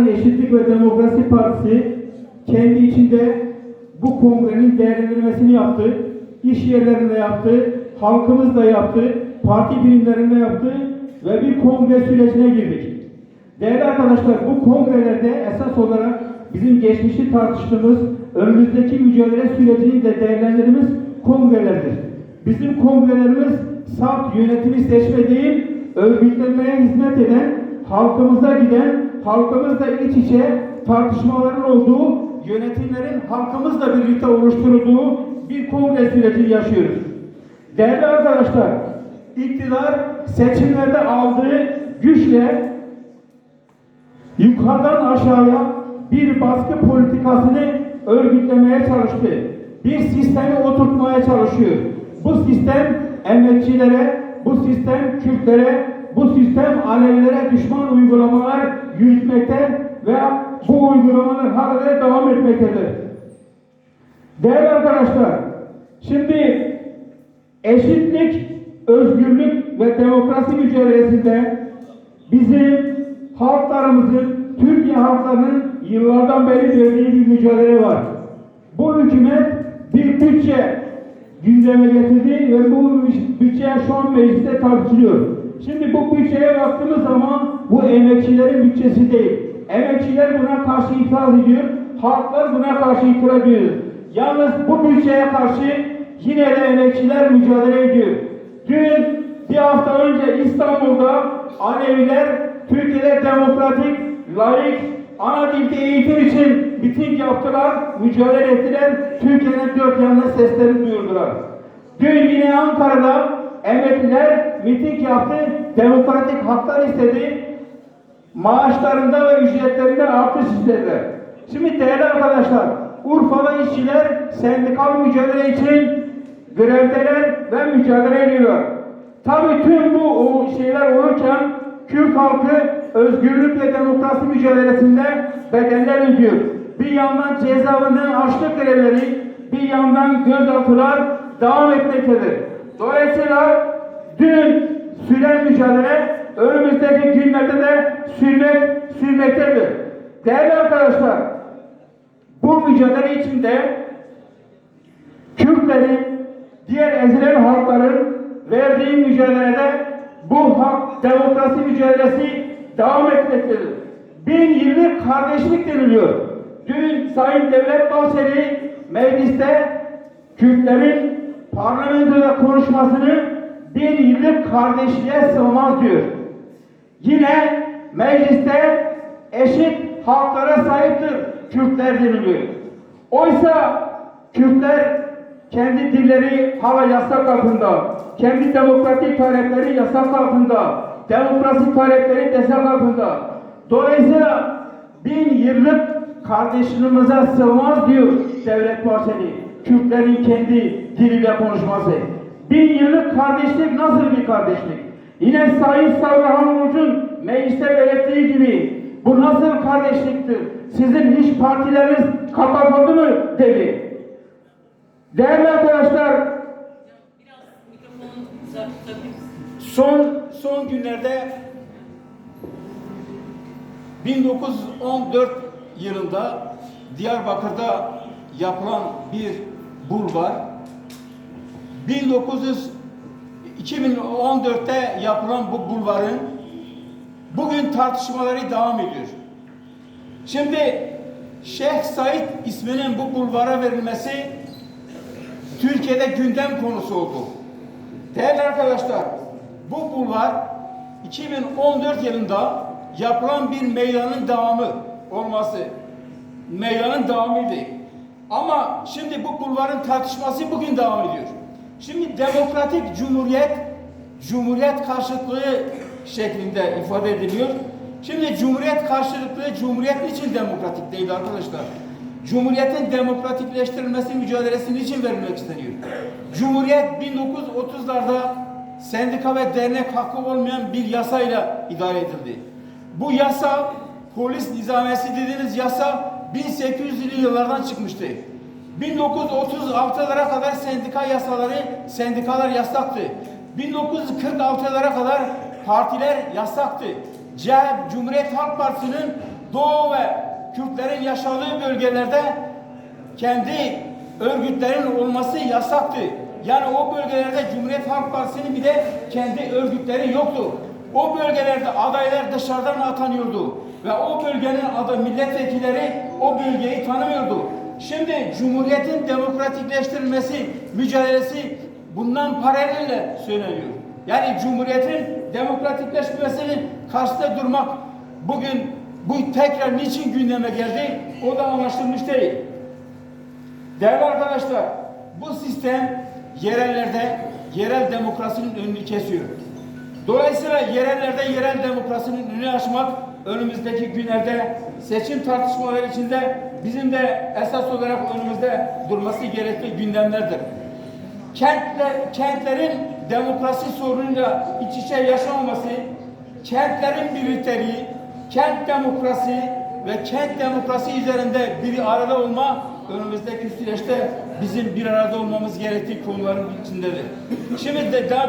Eşitlik ve Demokrasi Partisi kendi içinde bu kongrenin değerlendirmesini yaptı. İş yerlerinde yaptı, halkımız da yaptı, parti birimlerinde yaptı ve bir kongre sürecine girdik. Değerli arkadaşlar bu kongrelerde esas olarak bizim geçmişi tartıştığımız önümüzdeki mücadele sürecini de değerlendirdiğimiz kongrelerdir. Bizim kongrelerimiz salt yönetimi seçme değil, örgütlenmeye hizmet eden, halkımıza giden, halkımızla iç içe tartışmaların olduğu, yönetimlerin halkımızla birlikte oluşturulduğu bir kongre süreci yaşıyoruz. Değerli arkadaşlar, iktidar seçimlerde aldığı güçle yukarıdan aşağıya bir baskı politikasını örgütlemeye çalıştı. Bir sistemi oturtmaya çalışıyor. Bu sistem emekçilere, bu sistem Kürtlere, bu sistem Alevilere düşman uygulamalar yürütmekte ve bu uygulamalar hala devam etmektedir. Değerli arkadaşlar, şimdi eşitlik, özgürlük ve demokrasi mücadelesinde bizim halklarımızın, Türkiye halklarının yıllardan beri verdiği bir mücadele var. Bu hükümet bir bütçe gündeme getirdi ve bu bütçe şu an mecliste tartışılıyor. Şimdi bu bütçeye baktığımız zaman bu emekçilerin bütçesi değil. Emekçiler buna karşı itiraz ediyor, halklar buna karşı itiraz ediyor. Yalnız bu bütçeye karşı yine de emekçiler mücadele ediyor. Dün bir hafta önce İstanbul'da Aleviler Türkiye'de demokratik, layık, ana dilde eğitim için miting yaptılar, mücadele ettiler. Türkiye'nin dört yanına seslerini duyurdular. Dün yine Ankara'da emekliler miting yaptı, demokratik haklar istedi. Maaşlarında ve ücretlerinde artış istediler. Şimdi değerli arkadaşlar, Urfa'da işçiler sendikal mücadele için grevdeler ve mücadele ediyorlar. Tabii tüm bu şeyler olurken Kürt halkı özgürlük ve demokrasi mücadelesinde bedeller ödüyor. Bir yandan cezaevinden açlık grevleri, bir yandan gözaltılar devam etmektedir. Dolayısıyla dün süren mücadele önümüzdeki günlerde de sürmek, sürmektedir. Değerli arkadaşlar, bu mücadele içinde Kürtlerin, diğer ezilen halkların verdiği mücadelede bu hak demokrasi mücadelesi devam etmektedir. Bin yıllık kardeşlik deniliyor. Dün Sayın Devlet Bahçeli mecliste Kürtlerin parlamentoda konuşmasını yıllık kardeşliğe sığmaz diyor. Yine mecliste eşit haklara sahiptir Kürtler deniliyor. Oysa Kürtler kendi dilleri hala yasak altında, kendi demokratik talepleri yasak altında, demokrasi talepleri yasak altında. Dolayısıyla bin yıllık kardeşliğimize sığmaz diyor Devlet Bahçeli. Kürtlerin kendi diliyle konuşması. Bin yıllık kardeşlik nasıl bir kardeşlik? Yine Sayın Savrhan Uluç'un mecliste belirttiği gibi bu nasıl kardeşliktir? Sizin hiç partileriniz kapatıldı mı dedi. Değerli arkadaşlar, son son günlerde 1914 yılında Diyarbakır'da yapılan bir bulvar 1900 2014'te yapılan bu bulvarın bugün tartışmaları devam ediyor. Şimdi Şeyh Said isminin bu bulvara verilmesi Türkiye'de gündem konusu oldu. Değerli arkadaşlar, bu bulvar 2014 yılında yapılan bir meydanın devamı olması. Meydanın devamıydı. Ama şimdi bu bulvarın tartışması bugün devam ediyor. Şimdi demokratik cumhuriyet, cumhuriyet karşıtlığı şeklinde ifade ediliyor. Şimdi cumhuriyet karşılıklı cumhuriyet için demokratik değil arkadaşlar. Cumhuriyetin demokratikleştirilmesi mücadelesi için verilmek isteniyor? Cumhuriyet 1930'larda sendika ve dernek hakkı olmayan bir yasayla idare edildi. Bu yasa polis nizamesi dediğiniz yasa 1800'lü yıllardan çıkmıştı. 1936'lara kadar sendika yasaları, sendikalar yasaktı. 1946'lara kadar partiler yasaktı. CHP, Cumhuriyet Halk Partisi'nin Doğu ve Kürtlerin yaşadığı bölgelerde kendi örgütlerin olması yasaktı. Yani o bölgelerde Cumhuriyet Halk Partisi'nin bir de kendi örgütleri yoktu. O bölgelerde adaylar dışarıdan atanıyordu ve o bölgenin adı milletvekilleri o bölgeyi tanımıyordu. Şimdi Cumhuriyet'in demokratikleştirilmesi mücadelesi bundan paralelle söyleniyor. Yani Cumhuriyet'in demokratikleşmesinin karşısında durmak bugün bu tekrar niçin gündeme geldi o da anlaşılmış değil. Değerli arkadaşlar, bu sistem yerellerde yerel demokrasinin önünü kesiyor. Dolayısıyla yerellerde yerel demokrasinin önünü açmak önümüzdeki günlerde seçim tartışmaları içinde bizim de esas olarak önümüzde durması gerektiği gündemlerdir. Kentler, kentlerin demokrasi sorunuyla iç içe yaşamaması, kentlerin birlikteliği, kent demokrasi ve kent demokrasi üzerinde bir arada olma önümüzdeki süreçte bizim bir arada olmamız gerektiği konuların içindedir. Şimdi de daha